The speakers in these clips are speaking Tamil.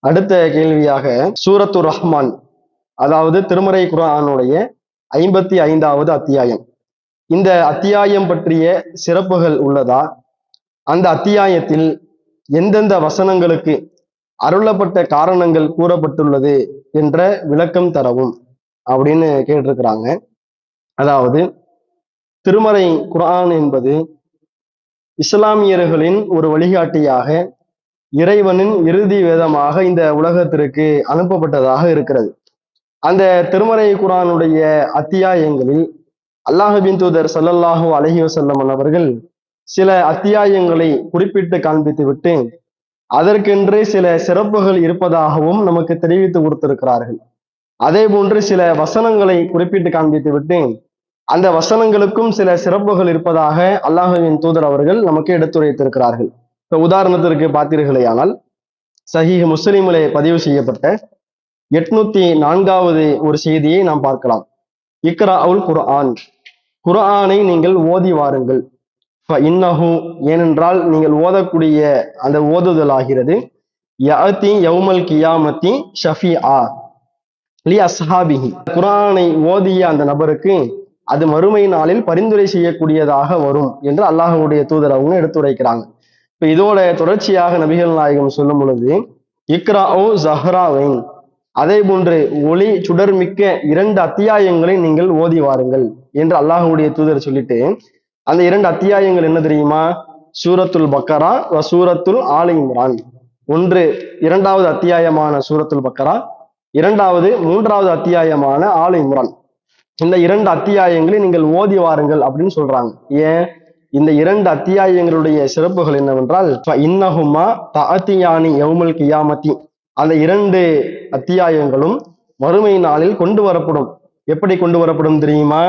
அடுத்த கேள்வியாக சூரத்து ரஹ்மான் அதாவது திருமறை குரானுடைய ஐம்பத்தி ஐந்தாவது அத்தியாயம். இந்த அத்தியாயம் பற்றிய சிறப்புகள் உள்ளதா? அந்த அத்தியாயத்தில் எந்தெந்த வசனங்களுக்கு அருளப்பட்ட காரணங்கள் கூறப்பட்டுள்ளது என்ற விளக்கம் தரவும் அப்படின்னு கேட்டிருக்கிறாங்க. அதாவது திருமறை குரான் என்பது இஸ்லாமியர்களின் ஒரு வழிகாட்டியாக இறைவனின் இறுதி வேதமாக இந்த உலகத்திற்கு அனுப்பப்பட்டதாக இருக்கிறது. அந்த திருமறை குரானுடைய அத்தியாயங்களில் அல்லாஹபின் தூதர் சல்லல்லாஹு அலஹி வசல்லம் அவர்கள் சில அத்தியாயங்களை குறிப்பிட்டு காண்பித்து விட்டு அதற்கென்று சில சிறப்புகள் இருப்பதாகவும் நமக்கு தெரிவித்து கொடுத்திருக்கிறார்கள். அதே போன்று சில வசனங்களை குறிப்பிட்டு காண்பித்து விட்டு அந்த வசனங்களுக்கும் சில சிறப்புகள் இருப்பதாக அல்லாஹுவின் தூதர் அவர்கள் நமக்கு எடுத்துரைத்திருக்கிறார்கள். இப்போ உதாரணத்திற்கு பார்த்தீர்களேயானால் சஹீஹ் முஸ்லிமிலே பதிவு செய்யப்பட்ட எட்நூத்தி நான்காவது ஒரு செய்தியை நாம் பார்க்கலாம். இக்ரா அவுல் குர்ஆன். குர்ஆனை நீங்கள் ஓதி வாருங்கள். இன்னஹு ஏனென்றால் நீங்கள் ஓதக்கூடிய அந்த ஓதுதல் ஆகிறது. யஅதி யௌமல் கியாமத்தி ஷஃபி ஆ லி அஸ்ஹாபிஹி. குரானை ஓதிய அந்த நபருக்கு அது மறுமை நாளில் பரிந்துரை செய்யக்கூடியதாக வரும் என்று அல்லாஹுடைய தூதர் அவங்க எடுத்துரைக்கிறாங்க. இப்ப இதோட தொடர்ச்சியாக நபிகள் நாயகம் சொல்லும் பொழுது இக்ரா ஓ ஜஹ்ராவைன். அதே போன்று ஒளி சுடர்மிக்க இரண்டு அத்தியாயங்களை நீங்கள் ஓதி வாருங்கள் என்று அல்லாஹுடைய தூதர் சொல்லிட்டு அந்த இரண்டு அத்தியாயங்கள் என்ன தெரியுமா? சூரத்துல் பக்கரா சூரத்துல் ஆலை இம்ரான். ஒன்று இரண்டாவது அத்தியாயமான சூரத்துல் பக்கரா இரண்டாவது மூன்றாவது அத்தியாயமான ஆலை இம்ரான். இந்த இரண்டு அத்தியாயங்களை நீங்கள் ஓதி வாருங்கள் அப்படின்னு சொல்றாங்க. ஏன்? இந்த இரண்டு அத்தியாயங்களுடைய சிறப்புகள் என்னவென்றால் இன்னஹுமா தாத்தியானி யவுமல் கியாமத்தி. அந்த இரண்டு அத்தியாயங்களும் மறுமை நாளில் கொண்டு வரப்படும். எப்படி கொண்டு வரப்படும் தெரியுமா?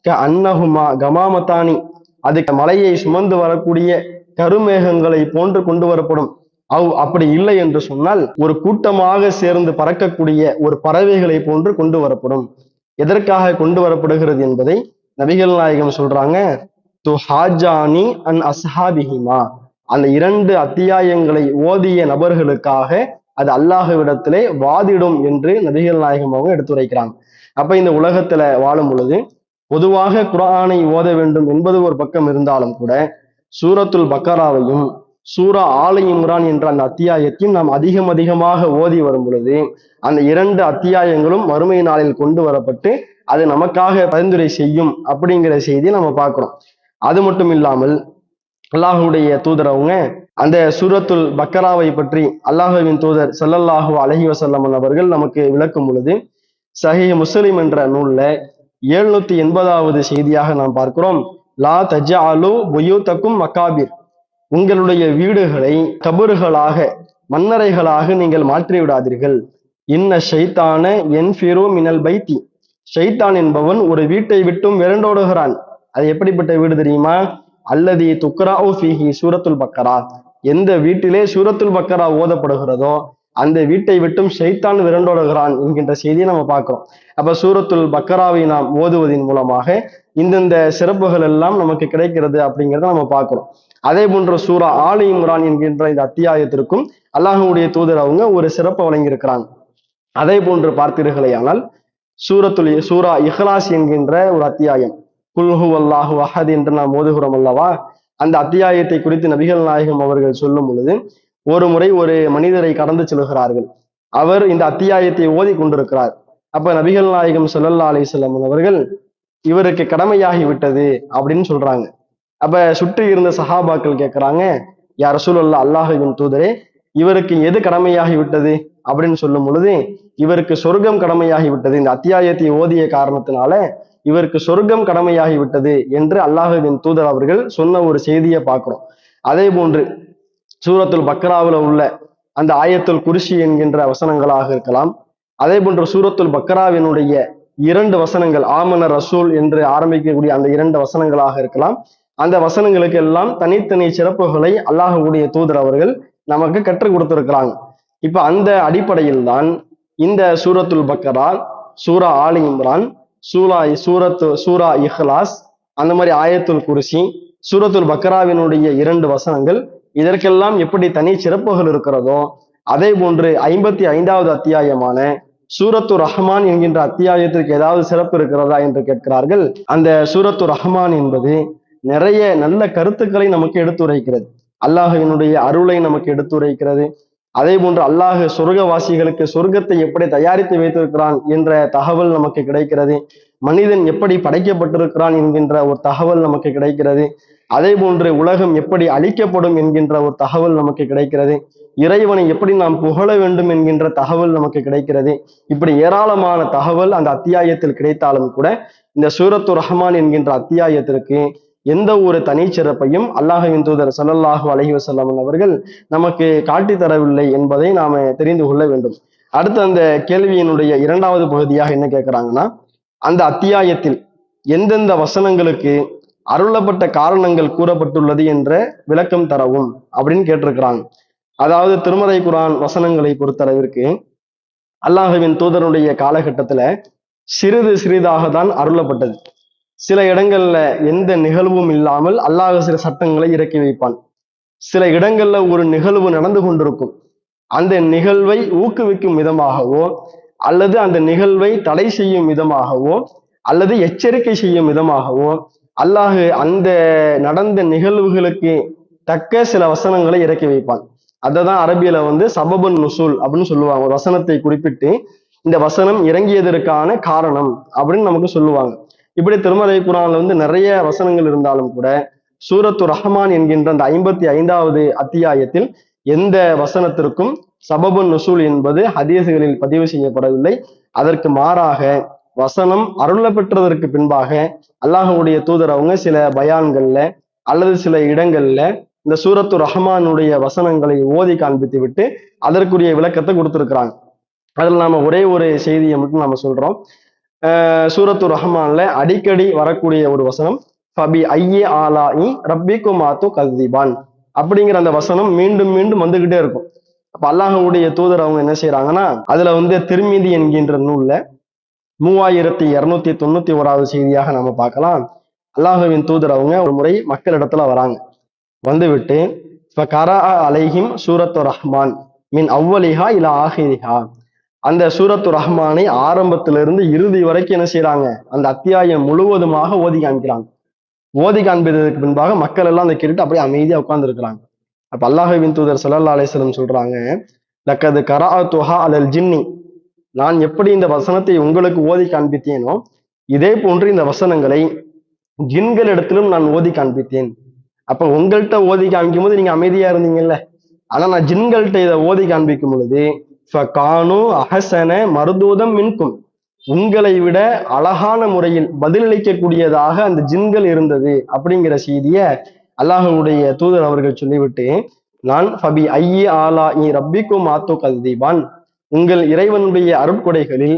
க அன்னஹுமா கமாமத்தானி. அதுக்கு மலையை சுமந்து வரக்கூடிய கருமேகங்களை போன்று கொண்டு வரப்படும். அவ் அப்படி இல்லை என்று சொன்னால் ஒரு கூட்டமாக சேர்ந்து பறக்கக்கூடிய ஒரு பறவைகளை போன்று கொண்டு வரப்படும். எதற்காக கொண்டு வரப்படுகிறது என்பதை நபிகள் நாயகம் சொல்றாங்க. து ஹாஜானி அன் அஸ்ஹாபிஹிமா. அந்த இரண்டு அத்தியாயங்களை ஓதிய நபர்களுக்காக அது அல்லாஹுவிடத்திலே வாதிடும் என்று நபிகள் நாயகம் அவங்க எடுத்துரைக்கிறாங்க. அப்ப இந்த உலகத்துல வாழும் பொழுது பொதுவாக குரானை ஓத வேண்டும் என்பது ஒரு பக்கம் இருந்தாலும் கூட சூரத்துல் பக்கராவையும் சூரா ஆலை இம்ரான் என்ற அந்த அத்தியாயத்தையும் நாம் அதிகம் அதிகமாக ஓதி வரும் பொழுது அந்த இரண்டு அத்தியாயங்களும் மறுமை நாளில் கொண்டு வரப்பட்டு அது நமக்காக பரிந்துரை செய்யும் அப்படிங்கிற செய்தியை நம்ம பார்க்கிறோம். அது மட்டும் இல்லாமல் அல்லாஹுடைய தூதர் அவங்க அந்த சூரத்துல் பக்கராவை பற்றி அல்லாஹுவின் தூதர் சல்லல்லாஹு அலஹி வசல்லம் அவர்கள் நமக்கு விளக்கும் பொழுது சஹி முஸ்லிம் என்ற நூல்ல எழுநூத்தி எண்பதாவது செய்தியாக நாம் பார்க்கிறோம். லா தஜாலு புயூத்தக்கும் மக்காபிர் உங்களுடைய வீடுகளை கபறுகளாக மன்னரைகளாக நீங்கள் மாற்றி விடாதீர்கள் இன்ன ஷைத்தான என் ஃபிரோ மினல் பைத்தி. ஷைத்தான் என்பவன் ஒரு வீட்டை விட்டும் விரண்டோடுகிறான். அது எப்படிப்பட்ட வீடு தெரியுமா? அல்லது துக்ரா ஃபீஹி சூரத்துல் பக்கரா. எந்த வீட்டிலே சூரத்துல் பக்கரா ஓதப்படுகிறதோ அந்த வீட்டை விட்டும் ஷைத்தான் விரண்டோடுகிறான் என்கின்ற செய்தியை நம்ம பார்க்கிறோம். அப்ப சூரத்துல் பக்கராவை நாம் ஓதுவதன் மூலமாக இந்தந்த சிறப்புகள் எல்லாம் நமக்கு கிடைக்கிறது அப்படிங்கிறத நம்ம பார்க்கிறோம். அதே போன்ற சூரா ஆலி இம்ரான் என்கின்ற இந்த அத்தியாயத்திற்கும் அல்லாஹுடைய தூதர் அவங்க ஒரு சிறப்பு வழங்கியிருக்கிறாங்க. அதே போன்று பார்த்தீர்களேயானால் சூரத்துல் சூரா இஹ்லாஸ் என்கின்ற ஒரு அத்தியாயம். குல்ஹு அல்லாஹு அஹத் என்று நாம் ஓதுகிறோம் அல்லவா? அந்த அத்தியாயத்தை குறித்து நபிகள் நாயகம் அவர்கள் சொல்லும் பொழுது ஒரு முறை ஒரு மனிதரை கடந்து செல்கிறார்கள். அவர் இந்த அத்தியாயத்தை ஓதி கொண்டிருக்கிறார். அப்ப நபிகள் நாயகம் சொல்லல்லா அலிசல்லம் அவர்கள் இவருக்கு கடமையாகி விட்டது அப்படின்னு சொல்றாங்க. அப்ப சுற்றி இருந்த சஹாபாக்கள் கேட்கிறாங்க யார் சூழல்ல அல்லாஹுவின் தூதரே இவருக்கு எது கடமையாகி விட்டது? அப்படின்னு சொல்லும் பொழுது இவருக்கு சொர்க்கம் கடமையாகி விட்டது. இந்த அத்தியாயத்தை ஓதிய காரணத்தினால இவருக்கு சொர்க்கம் கடமையாகிவிட்டது என்று அல்லாஹுவின் தூதர் அவர்கள் சொன்ன ஒரு செய்தியை பார்க்கிறோம். அதே போன்று சூரத்துல் பக்ராவில் உள்ள அந்த ஆயத்துல் குருஷி என்கின்ற வசனங்களாக இருக்கலாம். அதே போன்று சூரத்துல் பக்ராவினுடைய இரண்டு வசனங்கள் ஆமன ரசூல் என்று ஆரம்பிக்கக்கூடிய அந்த இரண்டு வசனங்களாக இருக்கலாம். அந்த வசனங்களுக்கு எல்லாம் தனித்தனி சிறப்புகளை அல்லாஹுடைய தூதர் அவர்கள் நமக்கு கற்றுக் கொடுத்திருக்கிறாங்க. இப்ப அந்த அடிப்படையில் தான் இந்த சூரத்துல் பக்கரா சூரா ஆலி இம்ரான் சூரா சூரத்து சூரா இஹ்லாஸ் அந்த மாதிரி ஆயத்துல் குருசி சூரத்துல் பக்ராவினுடைய இரண்டு வசனங்கள் இதற்கெல்லாம் எப்படி தனி சிறப்புகள் இருக்கிறதோ அதே போன்று ஐம்பத்தி ஐந்தாவது அத்தியாயமான சூரத்து ரஹ்மான் என்கின்ற அத்தியாயத்திற்கு ஏதாவது சிறப்பு இருக்கிறதா என்று கேட்கிறார்கள். அந்த சூரத்து ரஹ்மான் என்பது நிறைய நல்ல கருத்துக்களை நமக்கு எடுத்துரைக்கிறது. அல்லாஹினுடைய அருளை நமக்கு எடுத்துரைக்கிறது. அதே போன்று அல்லாஹ் சொர்க்கவாசிகளுக்கு சொர்க்கத்தை எப்படி தயாரித்து வைத்திருக்கிறான் என்ற தகவல் நமக்கு கிடைக்கிறது. மனிதன் எப்படி படைக்கப்பட்டிருக்கிறான் என்கின்ற ஒரு தகவல் நமக்கு கிடைக்கிறது. அதே போன்று உலகம் எப்படி அழிக்கப்படும் என்கின்ற ஒரு தகவல் நமக்கு கிடைக்கிறது. இறைவனை எப்படி நாம் புகழ வேண்டும் என்கின்ற தகவல் நமக்கு கிடைக்கிறது. இப்படி ஏராளமான தகவல் அந்த அத்தியாயத்தில் கிடைத்தாலும் கூட இந்த சூரத்து ரஹ்மான் என்கின்ற அத்தியாயத்திற்கு எந்த ஒரு தனிச்சிறப்பையும் அல்லாஹின் தூதர் சல்லல்லாஹு அலைஹி வஸல்லம் அவர்கள் நமக்கு காட்டி தரவில்லை என்பதை நாம தெரிந்து கொள்ள வேண்டும். அடுத்து அந்த கேள்வியினுடைய இரண்டாவது பகுதியாக என்ன கேட்கிறாங்கன்னா அந்த அத்தியாயத்தில் எந்தெந்த வசனங்களுக்கு அருளப்பட்ட காரணங்கள் கூறப்பட்டுள்ளது என்ற விளக்கம் தரவும் அப்படின்னு கேட்டிருக்கிறாங்க. அதாவது திருமறை குரான் வசனங்களை பொறுத்தளவிற்கு அல்லாஹுவின் தூதருடைய காலகட்டத்துல சிறிது சிறிதாக தான் அருளப்பட்டது. சில இடங்கள்ல எந்த நிகழ்வும் இல்லாமல் அல்லாஹ் சில சட்டங்களை இறக்கி வைப்பான். சில இடங்கள்ல ஒரு நிகழ்வு நடந்து கொண்டிருக்கும். அந்த நிகழ்வை ஊக்குவிக்கும் விதமாகவோ அல்லது அந்த நிகழ்வை தடை செய்யும் விதமாகவோ அல்லது எச்சரிக்கை செய்யும் விதமாகவோ அல்லாஹு அந்த நடந்த நிகழ்வுகளுக்கு தக்க சில வசனங்களை இறக்கி வைப்பான். அததான் அரபியில வந்து சபபன் நுசூல் அப்படின்னு சொல்லுவாங்க. ஒரு வசனத்தை குறிப்பிட்டு இந்த வசனம் இறங்கியதற்கான காரணம் அப்படின்னு நமக்கு சொல்லுவாங்க. இப்படி திருமறை குரான்ல வந்து நிறைய வசனங்கள் இருந்தாலும் கூட சூரத்து ரஹ்மான் என்கின்ற அந்த ஐம்பத்தி ஐந்தாவது அத்தியாயத்தில் எந்த வசனத்திற்கும் சபபு நுசூல் என்பது ஹதீசுகளில் பதிவு செய்யப்படவில்லை. அதற்கு மாறாக வசனம் அருளப்பெற்றதற்கு பின்பாக அல்லாஹுடைய தூதர் அவங்க சில பயான்கள்ல அல்லது சில இடங்கள்ல இந்த சூரத்து ரஹ்மானுடைய வசனங்களை ஓதி காண்பித்து விட்டு அதற்குரிய விளக்கத்தை கொடுத்திருக்கிறாங்க. அதில் நாம ஒரே ஒரு செய்தியை மட்டும் நாம சொல்றோம். சூரத்து ரஹ்மான்ல அடிக்கடி வரக்கூடிய ஒரு வசனம் ஃபபி ஐயே ஆலாஇ ரப்பிக்கு மாத்து கல்திபான் அப்படிங்கிற அந்த வசனம் மீண்டும் மீண்டும் வந்துகிட்டே இருக்கும். அப்ப அல்லாஹுடைய தூதர் அவங்க என்ன செய்யறாங்கன்னா அதுல வந்து திருமீதி என்கின்ற நூல்ல மூவாயிரத்தி இருநூத்தி தொண்ணூத்தி ஓராவது செய்தியாக நம்ம பார்க்கலாம். அல்லாஹுவின் தூதர் அவங்க ஒரு முறை மக்களிடத்துல வராங்க. வந்துவிட்டு இப்ப கரா அலைஹிம் சூரத்து ரஹ்மான் மின் அவ்வலிஹா இல்ல ஆஹிரிஹா. அந்த சூரத்து ரஹ்மானை ஆரம்பத்திலிருந்து இறுதி வரைக்கும் என்ன செய்யறாங்க அந்த அத்தியாயம் முழுவதுமாக ஓதி காமிக்கிறாங்க ஓதி காண்பதற்கு பின்பாக மக்கள் எல்லாம் அந்த கேட்டுட்டு அப்படியே அமைதியா உட்கார்ந்து இருக்கிறாங்க அப்ப அல்லாஹுவின் தூதர் சல்லா அலைஹி சொல்றாங்க லக்கது கரா துஹா அலல் ஜின்னி. நான் எப்படி இந்த வசனத்தை உங்களுக்கு ஓதி காண்பித்தேனோ இதே போன்று இந்த வசனங்களை ஜின்களிடத்திலும் நான் ஓதி காண்பித்தேன். அப்ப உங்கள்கிட்ட ஓதி காமிக்கும் போது நீங்க அமைதியா இருந்தீங்கல்ல? ஆனா நான் ஜின்கள்கிட்ட இதை ஓதி காண்பிக்கும் பொழுது கானு அஹசன மருதூதம் மின்கும். உங்களை விட அழகான முறையில் பதிலளிக்கக்கூடியதாக அந்த ஜின்கள் இருந்தது அப்படிங்கிற செய்திய அல்லாஹனுடைய தூதர் அவர்கள் சொல்லிவிட்டு நான் ஃபபி ஐய ஆலா இ ரப்பிக்கும் மாத்தோ கல்தீபான். உங்கள் இறைவனுடைய அருட்கொடைகளில்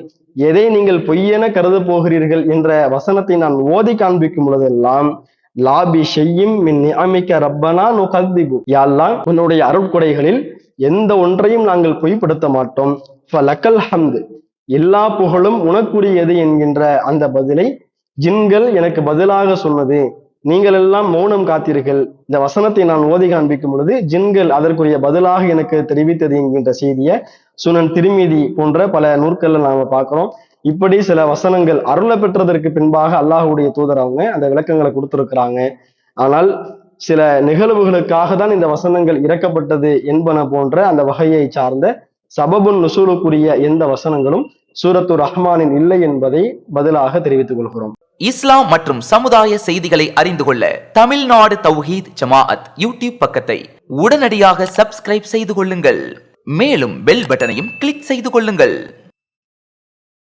எதை நீங்கள் பொய்யென கருத போகிறீர்கள் என்ற வசனத்தை நான் ஓதி காண்பிக்கும் பொழுதெல்லாம் லாபி செய்யும் மின் நியமிக்க ரப்பனா நோ கல்திபு யாழ்லாம் உன்னுடைய அருட்கொடைகளில் எந்த ஒன்றையும் நாங்கள் பொய்ப்படுத்த மாட்டோம். ஃபலக்கல் ஹம்து. எல்லா புகழும் உனக்குரியது என்கின்ற அந்த பதிலை ஜின்கள் எனக்கு பதிலாக சொன்னது. நீங்கள் எல்லாம் மௌனம் காத்தீர்கள் இந்த வசனத்தை நான் ஓதி காண்பிக்கும் பொழுது ஜின்கள் அதற்குரிய பதிலாக எனக்கு தெரிவித்தது என்கின்ற செய்தியை சுனன் திருமீதி போன்ற பல நூற்களில் நாம பார்க்கிறோம். இப்படி சில வசனங்கள் அருள பெற்றதற்கு பின்பாக அல்லாஹுடைய தூதர் அவங்க அந்த விளக்கங்களை கொடுத்துருக்குறாங்க. ஆனால் சில நிகழ்வுகளுக்காக தான் இந்த வசனங்கள் இறக்கப்பட்டது என்பன போன்ற அந்த வகையை சார்ந்த சபபுன் நுசூலுக்குரிய எந்த வசனங்களும் சூரத்து ரஹ்மானின் இல்லை என்பதை பதிலாக தெரிவித்துக் கொள்கிறோம். இஸ்லாம் மற்றும் சமுதாய செய்திகளை அறிந்து கொள்ள தமிழ்நாடு தௌஹீத் ஜமாஅத் யூடியூப் பக்கத்தை உடனடியாக சப்ஸ்கிரைப் செய்து கொள்ளுங்கள். மேலும் பெல் பட்டனையும் கிளிக் செய்து கொள்ளுங்கள்.